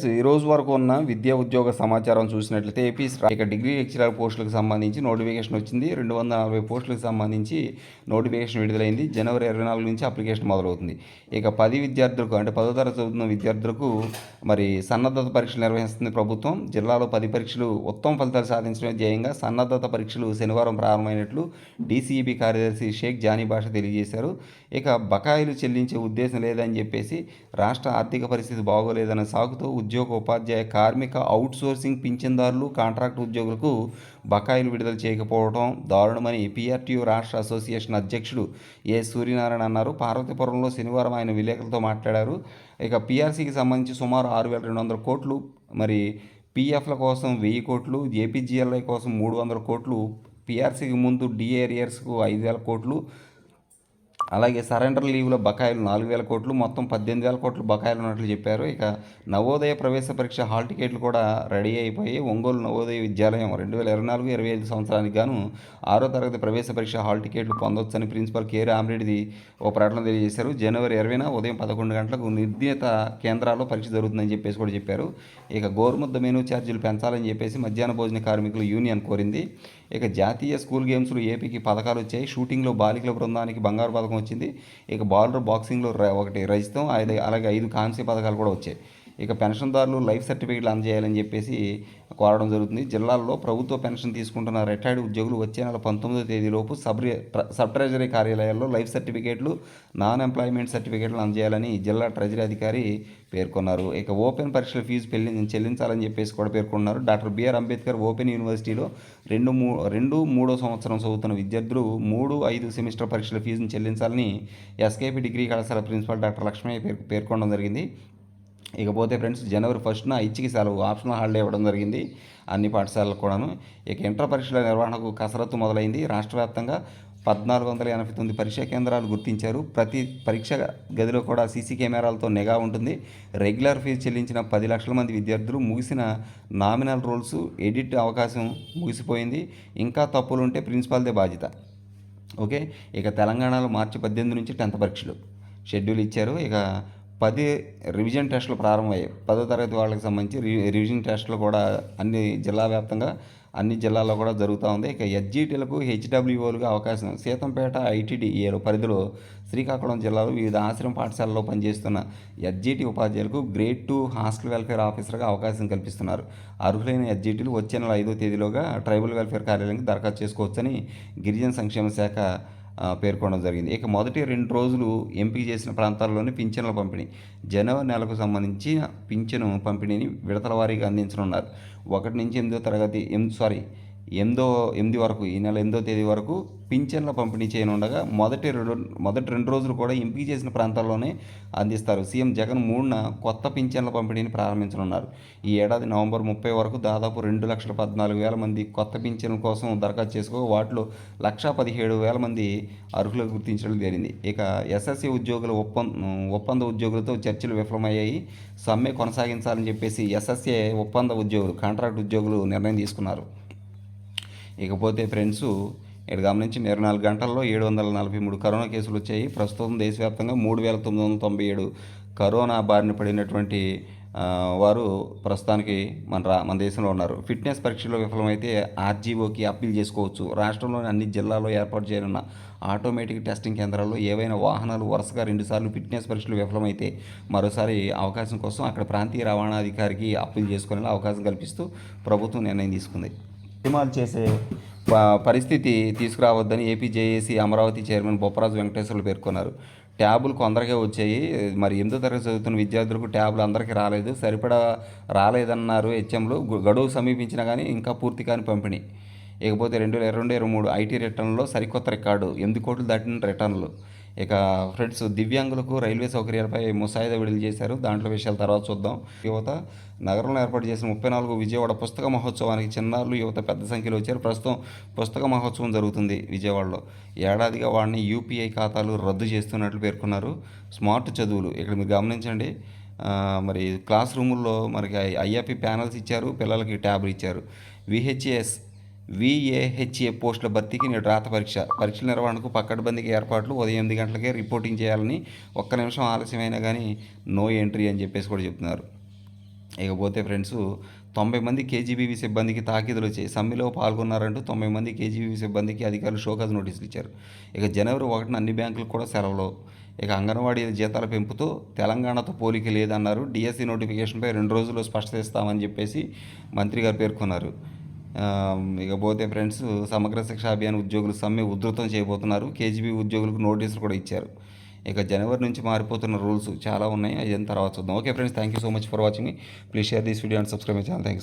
ఈ రోజు వరకు ఉన్న విద్యా ఉద్యోగ సమాచారం చూసినట్లయితే ఏపీ ఇక డిగ్రీ లెక్చరర్ పోస్టులకు సంబంధించి నోటిఫికేషన్ వచ్చింది. రెండు వందల నలభై పోస్టులకు సంబంధించి నోటిఫికేషన్ విడుదలైంది. జనవరి ఇరవై నాలుగు నుంచి అప్లికేషన్ మొదలవుతుంది. ఇక పది విద్యార్థులకు అంటే పదో తరగతి చదువుతున్న విద్యార్థులకు మరి సన్నద్ధత పరీక్షలు నిర్వహిస్తుంది ప్రభుత్వం. జిల్లాలో పది పరీక్షలు ఉత్తమ ఫలితాలు సాధించడమే ధ్యేయంగా సన్నద్ధత పరీక్షలు శనివారం ప్రారంభమైనట్లు డీసీఈబీ కార్యదర్శి షేక్ జానీ భాష తెలియజేశారు. ఇక బకాయిలు చెల్లించే ఉద్దేశం లేదని చెప్పేసి రాష్ట్ర ఆర్థిక పరిస్థితి బాగోలేదన్న సాగుతో ఉద్యోగ ఉపాధ్యాయ కార్మిక అవుట్సోర్సింగ్ పింఛన్దారులు కాంట్రాక్ట్ ఉద్యోగులకు బకాయిలు విడుదల చేయకపోవడం దారుణమని పీఆర్టీయూ రాష్ట్ర అసోసియేషన్ అధ్యక్షుడు ఏ సూర్యనారాయణ అన్నారు. పార్వతీపురంలో శనివారం ఆయన విలేకరులతో మాట్లాడారు. ఇక పీఆర్సీకి సంబంధించి సుమారు ఆరు వేల రెండు వందల కోట్లు మరి పీఎఫ్ల కోసం వెయ్యి కోట్లు ఏపీజీఎల్ఐ కోసం మూడు వందల కోట్లు పీఆర్సీకి ముందు డిఏరియర్స్కు ఐదు వేల కోట్లు అలాగే సరెండర్ లీవ్లో బకాయిలు నాలుగు వేల కోట్లు మొత్తం పద్దెనిమిది వేల కోట్లు బకాయిలు ఉన్నట్లు చెప్పారు. ఇక నవోదయ ప్రవేశ పరీక్ష హాల్ టికెట్లు కూడా రెడీ అయిపోయి ఒంగోలు నవోదయ విద్యాలయం రెండు వేల ఇరవై నాలుగు ఇరవై ఐదు సంవత్సరానికి గాను ఆరో తరగతి ప్రవేశ పరీక్ష హాల్ టికెట్లు పొందొచ్చని ప్రిన్సిపల్ కె రామిరెడ్డి ఓ ప్రకటన తెలియజేశారు. జనవరి ఇరవైన ఉదయం పదకొండు గంటలకు నిర్ణీత కేంద్రాల్లో పరీక్ష జరుగుతుందని చెప్పేసి కూడా చెప్పారు. ఇక గోరుముద్ద మెనూ ఛార్జీలు పెంచాలని చెప్పేసి మధ్యాహ్న భోజన కార్మికులు యూనియన్ కోరింది. ఇక జాతీయ స్కూల్ గేమ్స్లో ఏపీకి పథకాలు వచ్చాయి. షూటింగ్లో బాలికల బృందానికి బంగారు పథకం వచ్చింది. ఇక బాలర్ బాక్సింగ్లో ఒకటి రజితం అలాగే ఐదు కాంస్య పథకాలు కూడా వచ్చాయి. ఇక పెన్షన్దారులు లైఫ్ సర్టిఫికేట్లు అందజేయాలని చెప్పేసి కోరడం జరుగుతుంది. జిల్లాల్లో ప్రభుత్వ పెన్షన్ తీసుకుంటున్న రిటైర్డ్ ఉద్యోగులు వచ్చే నెల పంతొమ్మిదో తేదీలోపు సబ్ సబ్ ట్రెజరీ కార్యాలయాల్లో లైఫ్ సర్టిఫికేట్లు నాన్ ఎంప్లాయ్మెంట్ సర్టిఫికేట్లు అందజేయాలని జిల్లా ట్రెజరీ అధికారి పేర్కొన్నారు. ఇక ఓపెన్ పరీక్షల ఫీజు పెళ్ళి చెల్లించాలని చెప్పేసి కూడా పేర్కొన్నారు డాక్టర్ బిఆర్ అంబేద్కర్ ఓపెన్ యూనివర్సిటీలో రెండు మూ రెండు మూడో సంవత్సరం చదువుతున్న విద్యార్థులు మూడు ఐదు సెమిస్టర్ పరీక్షల ఫీజును చెల్లించాలని ఎస్కేపీ డిగ్రీ కళాశాల ప్రిన్సిపాల్ డాక్టర్ లక్ష్మయ్య పేర్కొనడం జరిగింది. ఇకపోతే ఫ్రెండ్స్ జనవరి ఫస్ట్న ఇచ్చికి సెలవు ఆప్షనల్ హాలిడే ఇవ్వడం జరిగింది. అన్ని పాఠశాలలకు కూడాను. ఇక ఇంటర్ పరీక్షల నిర్వహణకు కసరత్తు మొదలైంది. రాష్ట్ర వ్యాప్తంగా పద్నాలుగు వందల ఎనభై తొమ్మిది పరీక్షా కేంద్రాలు గుర్తించారు. ప్రతి పరీక్ష గదిలో కూడా సీసీ కెమెరాలతో నిఘా ఉంటుంది. రెగ్యులర్ ఫీజు చెల్లించిన పది లక్షల మంది విద్యార్థులు ముగిసిన నామినల్ రోల్స్ ఎడిట్ అవకాశం ముగిసిపోయింది. ఇంకా తప్పులుంటే ప్రిన్సిపాల్దే బాధ్యత. ఓకే? ఇక తెలంగాణలో మార్చి పద్దెనిమిది నుంచి టెన్త్ పరీక్షలు. షెడ్యూల్ ఇచ్చారు. ఇక పది రివిజన్ టెస్టులు ప్రారంభమయ్యాయి. పదో తరగతి వాళ్ళకి సంబంధించి రి రివిజన్ టెస్టులు కూడా అన్ని జిల్లా వ్యాప్తంగా అన్ని జిల్లాల్లో కూడా జరుగుతూ ఉంది. ఇక ఎస్జీటీలకు హెచ్డబ్ల్యూఓలుగా అవకాశం. సీతంపేట ఐటీడీఏలో పరిధిలో శ్రీకాకుళం జిల్లాలో వివిధ ఆశ్రమ పాఠశాలలో పనిచేస్తున్న ఎస్జీటీ ఉపాధ్యాయులకు గ్రేడ్ టూ హాస్టల్ వెల్ఫేర్ ఆఫీసర్గా అవకాశం కల్పిస్తున్నారు. అర్హులైన ఎస్జీటీలు వచ్చే నెల ఐదో తేదీలోగా ట్రైబల్ వెల్ఫేర్ కార్యాలయానికి దరఖాస్తు చేసుకోవచ్చని గిరిజన సంక్షేమ శాఖ పేర్కొనడం జరిగింది. ఇక మొదటి రెండు రోజులు ఎంపిక చేసిన ప్రాంతాల్లోనే పింఛన్ల పంపిణీ. జనవరి నెలకు సంబంధించి పింఛను పంపిణీని విడతల వారీగా అందించనున్నారు. ఒకటి నుంచి ఎనిమిదో తరగతి ఎం సారీ ఎనిమిదో ఎనిమిది వరకు ఈ నెల ఎనిమిదో తేదీ వరకు పింఛన్ల పంపిణీ చేయనుండగా మొదటి రెండు మొదటి రెండు రోజులు కూడా ఎంపిక చేసిన ప్రాంతాల్లోనే అందిస్తారు. సీఎం జగన్ మూడున కొత్త పింఛన్ల పంపిణీని ప్రారంభించనున్నారు. ఈ ఏడాది నవంబర్ ముప్పై వరకు దాదాపు రెండు లక్షల పద్నాలుగు వేల మంది కొత్త పింఛన్ల కోసం దరఖాస్తు చేసుకో వాటిలో లక్షా పదిహేడు వేల మంది అర్హులకు గుర్తించడం జరిగింది. ఇక ఎస్ఎస్సీ ఉద్యోగుల ఒప్పంద ఒప్పంద ఉద్యోగులతో చర్చలు విఫలమయ్యాయి. సమ్మె కొనసాగించాలని చెప్పేసి ఎస్ఎస్ఏ ఒప్పంద ఉద్యోగులు కాంట్రాక్ట్ ఉద్యోగులు నిర్ణయం తీసుకున్నారు. ఇకపోతే ఫ్రెండ్స్ ఇక్కడ గమనించి ఇరవై నాలుగు గంటల్లో ఏడు వందల నలభై మూడు కరోనా కేసులు వచ్చాయి. ప్రస్తుతం దేశవ్యాప్తంగా మూడు వేల తొమ్మిది వందల తొంభై ఏడు కరోనా బారిన పడినటువంటి వారు ప్రస్తుతానికి మన రా మన దేశంలో ఉన్నారు. ఫిట్నెస్ పరీక్షలో విఫలమైతే ఆర్జీఓకి అప్పీల్ చేసుకోవచ్చు. రాష్ట్రంలోని అన్ని జిల్లాల్లో ఏర్పాటు చేయనున్న ఆటోమేటిక్ టెస్టింగ్ కేంద్రాల్లో ఏవైనా వాహనాలు వరుసగా రెండుసార్లు ఫిట్నెస్ పరీక్షలు విఫలమైతే మరోసారి అవకాశం కోసం అక్కడ ప్రాంతీయ రవాణా అధికారికి అప్పీల్ చేసుకునేలా అవకాశం కల్పిస్తూ ప్రభుత్వం నిర్ణయం తీసుకుంది. సినిమాలు చేసే పరిస్థితి తీసుకురావద్దని AP JAC Amaravati chairman Bopparaju Venkateswarlu పేర్కొన్నారు. ట్యాబులు కొందరికే వచ్చాయి. మరి ఎనిమిదో తరగతి చదువుతున్న విద్యార్థులకు ట్యాబులు అందరికీ రాలేదు? సరిపడా రాలేదన్నారు హెచ్ఎంలు. గడువు సమీపించినా కానీ ఇంకా పూర్తి కాని పంపిణీ. ఇకపోతే రెండు వేల ఇరవై రెండు ఇరవై మూడు ఐటీ రిటర్న్లో సరికొత్త రికార్డు. ఎనిమిది కోట్లు దాటిన రిటర్న్లు. ఇక ఫ్రెండ్స్ దివ్యాంగులకు రైల్వే సౌకర్యాలపై ముసాయిదా విడుదల చేశారు. దాంట్లో విషయాలు తర్వాత చూద్దాం. యువత నగరంలో ఏర్పాటు చేసిన ముప్పై నాలుగు విజయవాడ పుస్తక మహోత్సవానికి చిన్నారులు యువత పెద్ద సంఖ్యలో వచ్చారు. ప్రస్తుతం పుస్తక మహోత్సవం జరుగుతుంది విజయవాడలో. ఏడాదిగా వాడిని యూపీఐ ఖాతాలు రద్దు చేస్తున్నట్లు పేర్కొన్నారు స్మార్ట్ చదువులు. ఇక్కడ మీరు గమనించండి మరి క్లాస్ రూముల్లో మనకి ఐఆర్పి ప్యానల్స్ ఇచ్చారు పిల్లలకి ట్యాబ్లు ఇచ్చారు. విహెచ్ఎస్ విఏహెచ్ఏ పోస్టుల భర్తీకి నేడు రాత పరీక్ష. పరీక్షల నిర్వహణకు పక్కడబందీకి ఏర్పాట్లు ఉదయం ఎనిమిది గంటలకే రిపోర్టింగ్ చేయాలని ఒక్క నిమిషం ఆలస్యమైనా కానీ నో ఎంట్రీ అని చెప్పేసి కూడా చెప్తున్నారు. ఇకపోతే ఫ్రెండ్స్ తొంభై మంది కేజీబీవీ సిబ్బందికి తాకీదులు వచ్చాయి సమ్మెలో పాల్గొన్నారంటూ తొంభై మంది కేజీబీవీ సిబ్బందికి అధికారులు షోకాజ్ నోటీసులు ఇచ్చారు. ఇక జనవరి ఒకటిన అన్ని బ్యాంకులకు కూడా సెలవులు. ఇక అంగన్వాడీ జీతాల పెంపుతో తెలంగాణతో పోలిక లేదన్నారు. డిఎస్సి నోటిఫికేషన్పై రెండు రోజుల్లో స్పష్టత ఇస్తామని చెప్పేసి మంత్రి గారు పేర్కొన్నారు. ఇకపోతే ఫ్రెండ్స్ సమగ్ర శిక్ష అభియాన్ ఉద్యోగులు సమ్మె ఉధృతం చేయబోతున్నారు. కేజీబీ ఉద్యోగులకు నోటీసులు కూడా ఇచ్చారు. ఇక జనవరి నుంచి మారిపోతున్న రూల్స్ చాలా ఉన్నాయి. అది తర్వాత చూద్దాం. Okay friends thank you so much for watching please share this video and subscribe my channel. Thanks